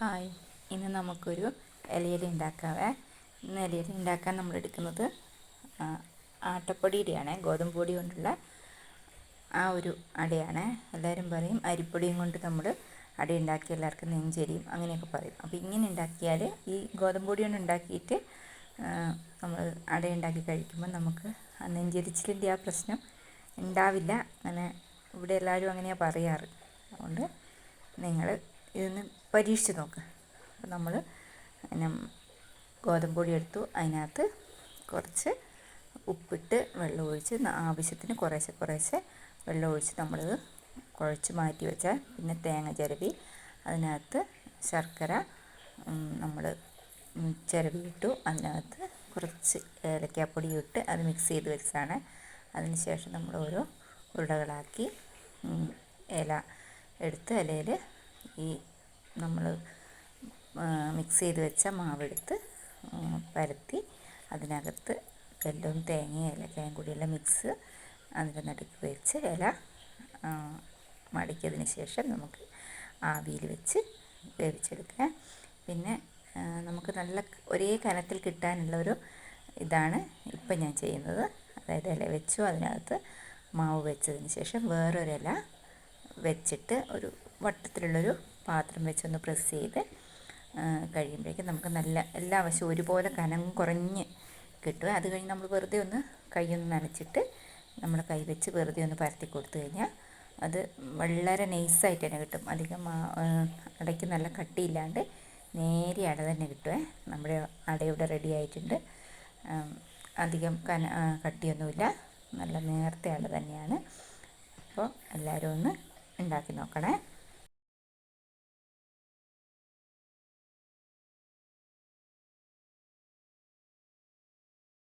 Hi. ഇന്ന് നമുക്കൊരു ഇലയട ഉണ്ടാക്കാവേ. ഇന്ന് ഇലയട ഉണ്ടാക്കാൻ നമ്മൾ എടുക്കുന്നത് ആട്ടപ്പൊടിയുടെയാണ് ഗോതമ്പ് പൊടി കൊണ്ടുള്ള ആ ഒരു അടയാണ്. എല്ലാവരും പറയും അരിപ്പൊടിയും കൊണ്ട് നമ്മൾ അട ഉണ്ടാക്കി എല്ലാവർക്കും നെഞ്ചരിയും അങ്ങനെയൊക്കെ പറയും. അപ്പോൾ ഇങ്ങനെ ഉണ്ടാക്കിയാൽ ഈ ഗോതമ്പ് പൊടി കൊണ്ട് ഉണ്ടാക്കിയിട്ട് നമ്മൾ അട ഉണ്ടാക്കി കഴിക്കുമ്പോൾ നമുക്ക് ആ നെഞ്ചരിച്ചിലിന്റെ ആ പ്രശ്നം ഉണ്ടാവില്ല. അങ്ങനെ ഇവിടെ എല്ലാവരും അങ്ങനെയാണ് പറയാറ്. അതുകൊണ്ട് നിങ്ങൾ ഇതൊന്ന് പരീക്ഷിച്ച് നോക്ക്. അപ്പോൾ നമ്മൾ പിന്നെ ഗോതമ്പ് പൊടി എടുത്തു. അതിനകത്ത് കുറച്ച് ഉപ്പിട്ട് വെള്ളം ഒഴിച്ച് ആവശ്യത്തിന് കുറേശ്ശെ കുറേശ്ശെ വെള്ളം ഒഴിച്ച് നമ്മൾ കുഴച്ച് മാറ്റി വെച്ചാൽ പിന്നെ തേങ്ങ ചിരവി അതിനകത്ത് ശർക്കര നമ്മൾ ചിരവി ഇട്ടു. അതിനകത്ത് കുറച്ച് ഏലക്കാപ്പൊടി ഇട്ട് അത് മിക്സ് ചെയ്ത് വെച്ചതാണ്. അതിനുശേഷം നമ്മൾ ഓരോ ഉരുളകളാക്കി ഇല എടുത്ത് ഇലയിൽ ഈ നമ്മൾ മിക്സ് ചെയ്ത് വെച്ച മാവെടുത്ത് പരത്തി അതിനകത്ത് വെല്ലവും തേങ്ങയും ഏലക്കായും കൂടിയുള്ള മിക്സ് അതിന്റെ നടുക്ക് വെച്ച് ഇല മടക്കിയതിന് ശേഷം നമുക്ക് ആവിയിൽ വെച്ച് വേവിച്ചെടുക്കാം പിന്നെ നമുക്ക് നല്ല ഒരേ കനത്തിൽ കിട്ടാനുള്ള ഒരു ഇതാണ് ഇപ്പം ഞാൻ ചെയ്യുന്നത്. അതായത് ഇല വെച്ചു അതിനകത്ത് മാവ് വെച്ചതിന് ശേഷം വേറൊരില വെച്ചിട്ട് ഒരു വട്ടത്തിലുള്ളൊരു പാത്രം വെച്ചൊന്ന് പ്രസ് ചെയ്ത് കഴിയുമ്പോഴേക്കും നമുക്ക് നല്ല എല്ലാ വശവും ഒരുപോലെ കനം കുറഞ്ഞ് കിട്ടും. അത് കഴിഞ്ഞ് നമ്മൾ വെറുതെ ഒന്ന് കൈയൊന്ന് നനച്ചിട്ട് നമ്മൾ കൈ വെച്ച് വെറുതെ ഒന്ന് പരത്തി കൊടുത്തു കഴിഞ്ഞാൽ അത് വളരെ നൈസായിട്ട് തന്നെ കിട്ടും. അധികം അടയ്ക്ക് നല്ല കട്ടിയില്ലാണ്ട് നേരെ അട തന്നെ കിട്ടുമേ നമ്മുടെ അട ഇവിടെ റെഡി ആയിട്ടുണ്ട്. അധികം കന കട്ടിയൊന്നുമില്ല. നല്ല നേർത്ത അട തന്നെയാണ്. അപ്പോൾ എല്ലാവരും ഒന്ന് ഉണ്ടാക്കി നോക്കണേ.